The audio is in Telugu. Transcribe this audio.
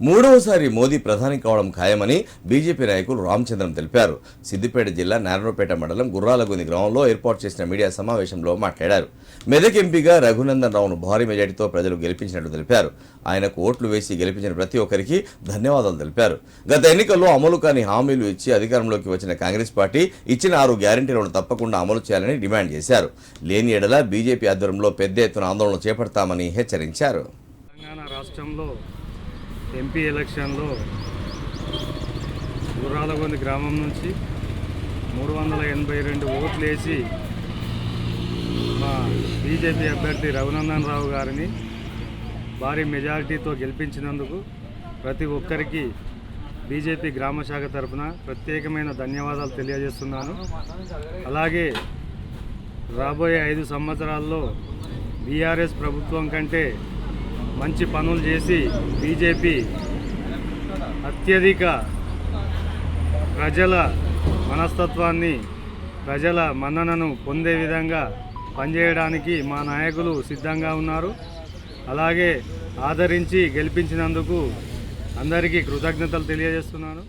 మూడవసారి మోదీ ప్రధాని కావడం ఖాయమని బీజేపీ నాయకులు రామచంద్రన్ తెలిపారు. సిద్దిపేట జిల్లా నారాయణపేట మండలం గుర్రాలగుంది గ్రామంలో ఏర్పాటు చేసిన మీడియా సమావేశంలో మాట్లాడారు. మెదక్ ఎంపీగా రఘునందన్ రావును భారీ మెజార్టీతో ప్రజలు గెలిపించినట్టు తెలిపారు. ఆయనకు ఓట్లు వేసి గెలిపించిన ప్రతి ఒక్కరికి ధన్యవాదాలు తెలిపారు. గత ఎన్నికల్లో అమలు కాని హామీలు ఇచ్చి అధికారంలోకి వచ్చిన కాంగ్రెస్ పార్టీ ఇచ్చిన ఆరు గ్యారంటీలను తప్పకుండా అమలు చేయాలని డిమాండ్ చేశారు. లేని ఎడల బీజేపీ ఆధ్వర్యంలో పెద్ద ఎత్తున ఆందోళన చేపడతామని హెచ్చరించారు. తెలంగాణ రాష్ట్రంలో ఎంపీ ఎలక్షన్లో గుర్రాలగొంది గ్రామం నుంచి మూడు వందల ఎనభై రెండు ఓట్లు వేసి మా బీజేపీ అభ్యర్థి రఘునందన్ రావు గారిని భారీ మెజారిటీతో గెలిపించినందుకు ప్రతి ఒక్కరికి బీజేపీ గ్రామ శాఖ తరపున ప్రత్యేకమైన ధన్యవాదాలు తెలియజేస్తున్నాను. అలాగే రాబోయే ఐదు సంవత్సరాల్లో బీఆర్ఎస్ ప్రభుత్వం కంటే మంచి పనులు చేసి బీజేపీ అత్యధిక ప్రజల మనస్తత్వాన్ని ప్రజల మన్ననను పొందే విధంగా పనిచేయడానికి మా నాయకులు సిద్ధంగా ఉన్నారు. అలాగే ఆదరించి గెలిపించినందుకు అందరికీ కృతజ్ఞతలు తెలియజేస్తున్నాను.